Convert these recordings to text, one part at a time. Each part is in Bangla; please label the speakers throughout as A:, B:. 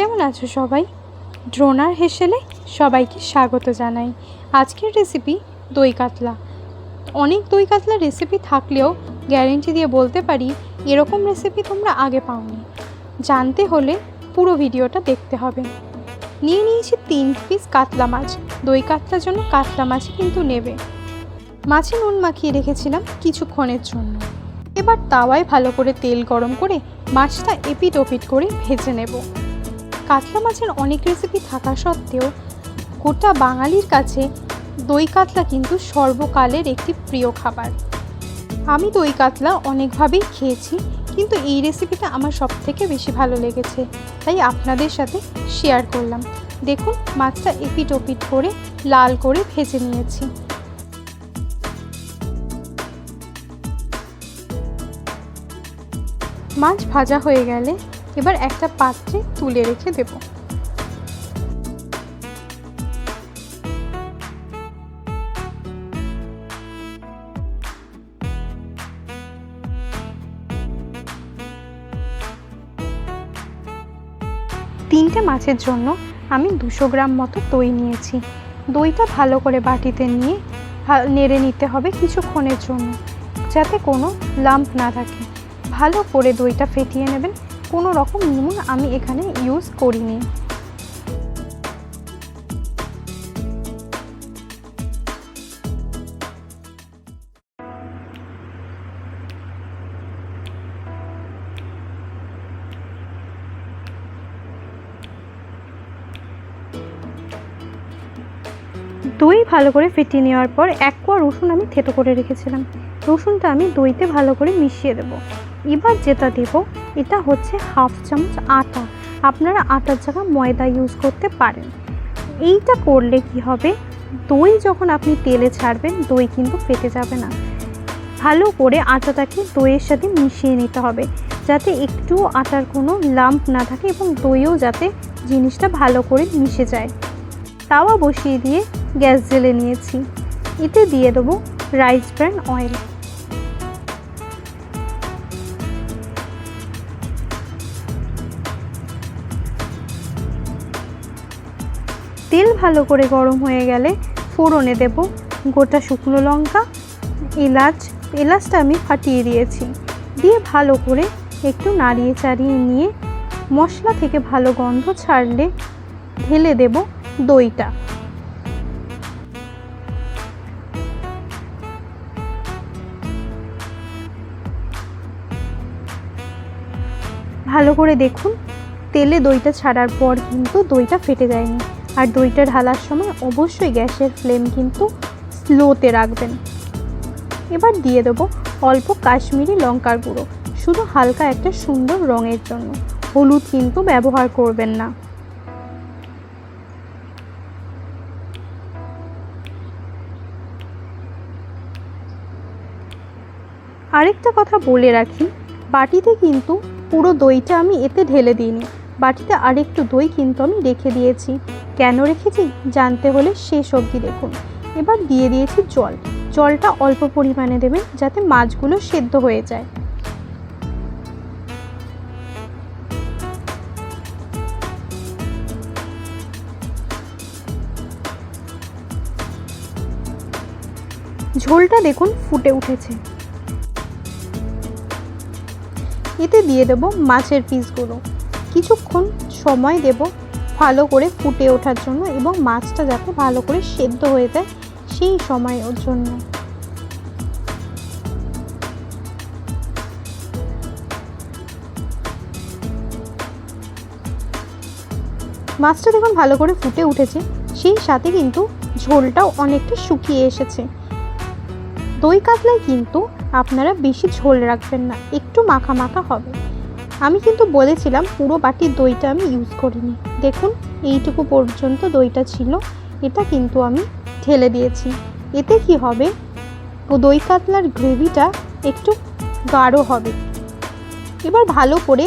A: কেমন আছো সবাই? ড্রোনার হেসেলে সবাইকে স্বাগত জানাই। আজকের রেসিপি দই কাতলা। অনেক দই কাতলা রেসিপি থাকলেও গ্যারেন্টি দিয়ে বলতে পারি, এরকম রেসিপি তোমরা আগে পাওনি। জানতে হলে পুরো ভিডিওটা দেখতে হবে। নিয়ে নিয়েছি তিন পিস কাতলা মাছ। দই কাতলার জন্য কাতলা মাছই কিন্তু নেবে। মাছে নুন মাখিয়ে রেখেছিলাম কিছুক্ষণের জন্য। এবার তাওয়ায় ভালো করে তেল গরম করে মাছটা এপিট ওপিট করে ভেজে নেব। কাতলা মাছের অনেক রেসিপি থাকা সত্ত্বেও গোটা বাঙালির কাছে দই কাতলা কিন্তু সর্বকালের একটি প্রিয় খাবার। আমি দই কাতলা অনেকভাবেই খেয়েছি, কিন্তু এই রেসিপিটা আমার সব থেকে বেশি ভালো লেগেছে, তাই আপনাদের সাথে শেয়ার করলাম। দেখুন, মাছটা এপিট ওপিট করে লাল করে ভেজে নিয়েছি। মাছ ভাজা হয়ে গেলে এবার একটা পাত্রে তুলে রেখে দেব। তিনটে মাছের জন্য আমি দুশো গ্রাম মতো দই নিয়েছি। দইটা ভালো করে বাটিতে নিয়ে নেড়ে নিতে হবে কিছুক্ষণের জন্য, যাতে কোনো লাম্প না থাকে। ভালো করে দইটা ফেটিয়ে নেবেন। কোনো রকম নুন আমি এখানে ইউজ করিনি। দই ভালো করে ফেটিয়ে নেওয়ার পর এক কোয়া রসুন আমি থেতো করে রেখেছিলাম। রসুনটা আমি দইতে ভালো করে মিশিয়ে দেবো। এবার যেটা দেব, এটা হচ্ছে হাফ চামচ আটা। আপনারা আটার জায়গা ময়দা ইউজ করতে পারেন। এইটা করলে কি হবে, দই যখন আপনি তেলে ছাড়বেন, দই কিন্তু ফেটে যাবে না। ভালো করে আটাটাকে দইয়ের সাথে মিশিয়ে নিতে হবে, যাতে একটু আটার কোনো লাম্প না থাকে এবং দইও যাতে জিনিসটা ভালো করে মিশে যায়। তাওয়া বসিয়ে দিয়ে গ্যাস জেলে নিয়েছি। এতে দিয়ে দেবো রাইস ব্র্যান অয়েল ভালো করে গরম হয়ে গেলে ফোড়নে দেব গোটা শুকনো লঙ্কা, এলাচ। এলাচটা আমি ফাটিয়ে দিয়েছি। দিয়ে ভালো করে একটু নাড়িয়ে চাড়িয়ে নিয়ে মশলা থেকে ভালো গন্ধ ছাড়লে ঢেলে দেব দইটা। ভালো করে দেখুন, তেলে দইটা ছাড়ার পর কিন্তু দইটা ফেটে যায়নি। আর দইটা ঢালার সময় অবশ্যই গ্যাসের ফ্লেম কিন্তু স্লোতে রাখবেন। এবার দিয়ে দেবো অল্প কাশ্মীরি লঙ্কার গুঁড়ো। শুধু হালকা একটা সুন্দর রঙের জন্য। হলুদ কিন্তু ব্যবহার করবেন না। আরেকটা কথা বলে রাখি, বাটিতে কিন্তু পুরো দইটা আমি এতে ঢেলে দিইনি। বাটিতে আরেকটু দই কিন্তু আমি রেখে দিয়েছি। কেন রেখেছি? জানতে হলে শেষ অবধি দেখুন। এবার দিয়ে দিয়েছি জল। জলটা অল্প পরিমাণে দেবেন যাতে মাছগুলো সেদ্ধ হয়ে যায়। ঝোলটা দেখুন ফুটে উঠেছে। এতে দিয়ে দেবো মাছের পিসগুলো। কিছুক্ষণ সময় দেব ভালো করে ফুটে ওঠার জন্য এবং মাছটা যাতে ভালো করে সেদ্ধ হয়ে যায় সেই সময়ের জন্য। মাছটা দেখুন ভালো করে ফুটে উঠেছে, সেই সাথে কিন্তু ঝোলটাও অনেকটা শুকিয়ে এসেছে। দই কাতলায় কিন্তু আপনারা বেশি ঝোল রাখবেন না, একটু মাখা মাখা হবে। আমি কিন্তু বলেছিলাম পুরো বাটির দইটা আমি ইউজ করিনি। দেখুন, এইটুকু পর্যন্ত দইটা ছিল, এটা কিন্তু আমি ঠেলে দিয়েছি। এতে কি হবে? দই কাতলার গ্রেভিটা একটু গাঢ় হবে। এবার ভালো করে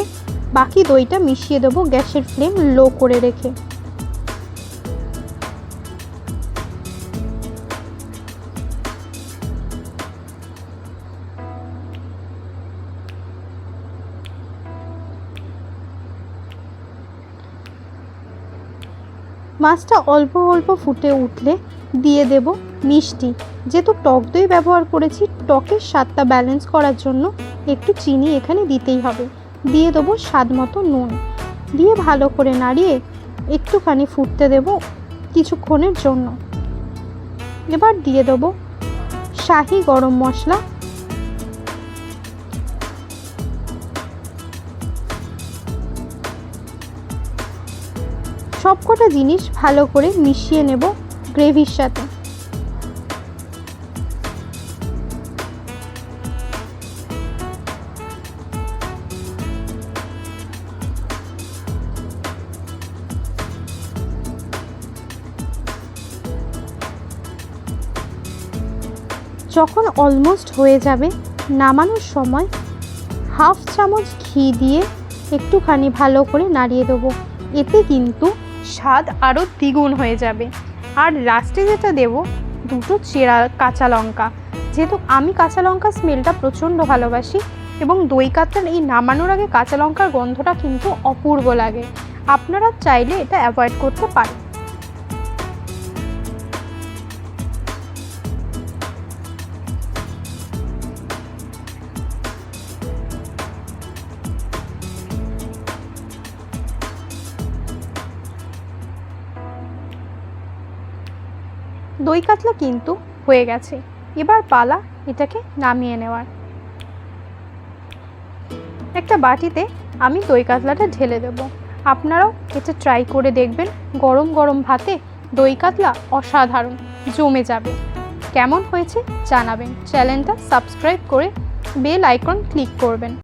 A: বাকি দইটা মিশিয়ে দেবো গ্যাসের ফ্লেম লো করে রেখে। মাছটা অল্প অল্প ফুটে উঠলে দিয়ে দেব মিষ্টি। যেহেতু টক দই ব্যবহার করেছি, টকের স্বাদটা ব্যালেন্স করার জন্য একটু চিনি এখানে দিতেই হবে। দিয়ে দেবো স্বাদ মতো নুন। দিয়ে ভালো করে নাড়িয়ে একটুখানি ফুটতে দেব কিছুক্ষণের জন্য। এবার দিয়ে দেবো শাহি গরম মশলা সবকটা জিনিস ভালো করে মিশিয়ে নেব গ্রেভির সাথে। যখন অলমোস্ট হয়ে যাবে, নামানোর সময় হাফ চামচ ঘি দিয়ে একটুখানি ভালো করে নাড়িয়ে দেবো। এতে কিন্তু স্বাদ আরও দ্বিগুণ হয়ে যাবে। আর লাস্টে যেটা দেব, দুটো চেরা কাঁচা লঙ্কা। যেহেতু আমি কাঁচা লঙ্কার স্মেলটা প্রচণ্ড ভালোবাসি এবং দই কাতলার এই নামানোর আগে কাঁচা লঙ্কার গন্ধটা কিন্তু অপূর্ব লাগে। আপনারা চাইলে এটা অ্যাভয়েড করতে পারেন। দই কাতলা কিন্তু হয়ে গেছে। এবার পালা এটাকে নামিয়ে নেওয়ার। একটা বাটিতে আমি দই কাতলাটা ঢেলে দেব। আপনারাও এটা ট্রাই করে দেখবেন। গরম গরম ভাতে দই কাতলা অসাধারণ, জমে যাবে। কেমন হয়েছে জানাবেন। চ্যানেলটা সাবস্ক্রাইব করে বেল আইকন ক্লিক করবেন।